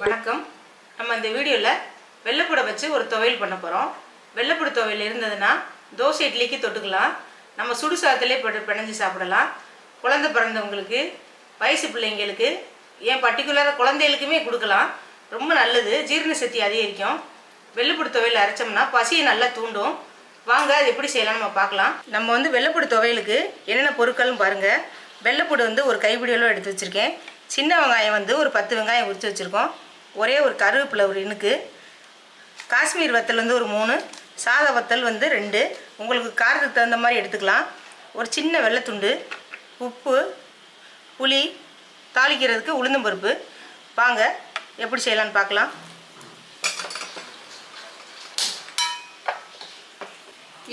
வணக்கம். நம்ம இந்த வீடியோவில் வெள்ளைப்பூடை வச்சு ஒரு துவையல் பண்ண போகிறோம் வெள்ளைப்பூடு துவையல் இருந்ததுன்னா தோசை இட்லிக்கு தொட்டுக்கலாம். நம்ம சுடு சாதத்திலே போட்டு பிணைஞ்சு சாப்பிடலாம். குழந்தை பிறந்தவங்களுக்கு வயசு பிள்ளைங்களுக்கு ஏன் பர்டிகுலராக குழந்தைகளுக்குமே கொடுக்கலாம். ரொம்ப நல்லது. ஜீரண சக்தி அதிகரிக்கும். வெள்ளைப்பூடு துவையல் அரைச்சோம்னா பசியை நல்லா தூண்டும். வாங்க அது எப்படி செய்யலாம் நம்ம பார்க்கலாம். நம்ம வந்து வெள்ளைப்பூடு துவையலுக்கு என்னென்ன பொருட்கள்னு பாருங்கள் வெள்ளைப்பூடு வந்து ஒரு கைப்பிடியளவு எடுத்து வச்சுருக்கேன். சின்ன வெங்காயம் வந்து ஒரு பத்து வெங்காயம் உரித்து வச்சுருக்கோம். ஒரே ஒரு கருவேப்பிலை ஒரு இனுக்கு காஷ்மீர் வத்தல் வந்து ஒரு மூணு சாத வத்தல் வந்து ரெண்டு. உங்களுக்கு காரத்துக்கு தகுந்த மாதிரி எடுத்துக்கலாம். ஒரு சின்ன வெள்ளைத்துண்டு உப்பு புளி தாளிக்கிறதுக்கு உளுந்தம்பருப்பு வாங்க எப்படி செய்யலான்னு பார்க்கலாம்.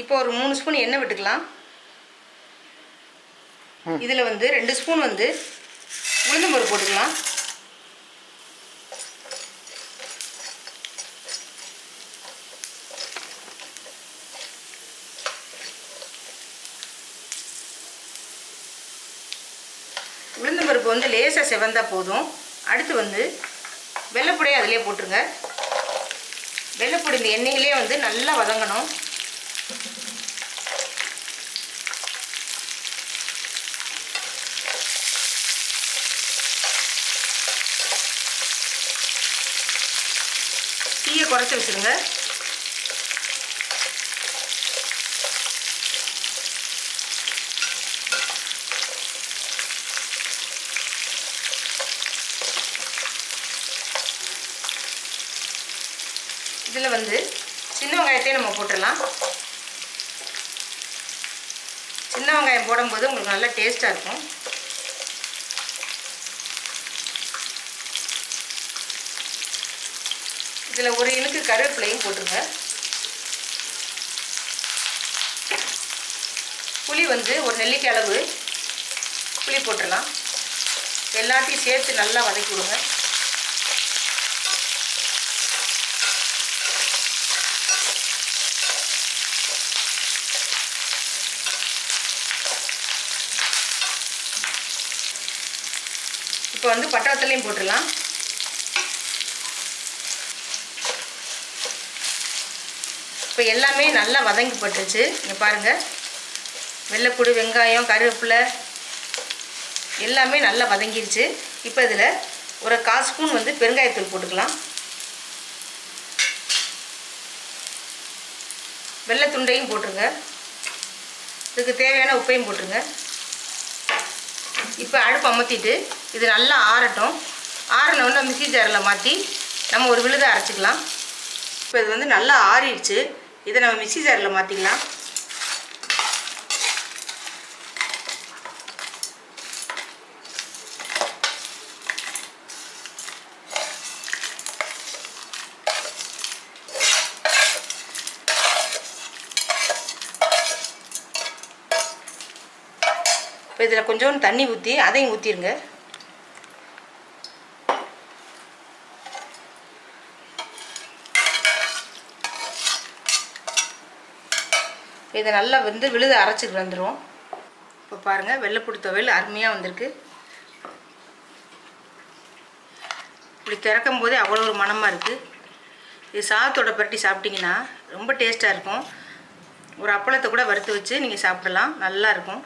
இப்போ ஒரு மூணு ஸ்பூன் எண்ணெய் விட்டுக்கலாம். இதில் வந்து ரெண்டு ஸ்பூன் வந்து உளுந்தம்பருப்பு போட்டுக்கலாம். உளுந்தம்பருப்பு வந்து லேசாக செவந்தா போதும். அடுத்து வந்து வெள்ளைப்பொடியை அதிலே போட்டுருங்க. வெள்ளைப்பொடி இந்த எண்ணெயிலே வந்து நல்லா வதங்கணும். தீயை குறைச்சி வச்சுருங்க. இதில் வந்து சின்ன வெங்காயத்தையும் நம்ம போட்டுடலாம். சின்ன வெங்காயம் போடும்போது உங்களுக்கு நல்லா டேஸ்ட்டாக இருக்கும். இதில் ஒரு இனுக்கு கருவேப்பிலையும் போட்டுருங்க. புளி வந்து ஒரு நெல்லிக்காய் அளவு புளி போட்டுடலாம். எல்லாத்தையும் சேர்த்து நல்லா வதக்கி விடுங்க. இப்போ வந்து பட்டாளத்துலேயும் போட்டுடலாம். இப்போ எல்லாமே நல்லா வதங்கி இங்கே பாருங்கள் வெள்ளைப்பூடு வெங்காயம் கருவேப்பிலை எல்லாமே நல்லா வதங்கிருச்சு. இப்போ இதில் ஒரு கால் ஸ்பூன் வந்து பெருங்காயத்தூள் போட்டுக்கலாம். வெள்ளை துண்டையும் போட்டுருங்க. இதுக்கு தேவையான உப்பையும் போட்டுருங்க. இப்போ அடுப்பு அமர்த்திட்டு இது நல்லா ஆறட்டும். ஆறினவுடனே மிக்சி ஜாரில் மாற்றி நம்ம ஒரு விழுதை அரைச்சிக்கலாம். இப்போ இது வந்து நல்லா ஆறிடுச்சு. இதை நம்ம மிக்சி ஜாரில் மாற்றிக்கலாம் இப்போ இதில் கொஞ்சோண்டு தண்ணி ஊற்றி அதையும் ஊற்றிடுங்க இதை நல்லா வந்து விழுது அரைச்சிட்டு வந்துடும் இப்போ பாருங்கள் வெள்ளைப்பூடி துவையல் அருமையாக வந்திருக்கு. இப்படி திறக்கும் போதே அவ்வளோ ஒரு மணமாக இருக்குது இது சாதத்தோட பரட்டி சாப்பிட்டிங்கன்னா ரொம்ப டேஸ்ட்டாக இருக்கும். ஒரு அப்பளத்தை கூட வறுத்து வச்சு நீங்கள் சாப்பிடலாம். நல்லாயிருக்கும்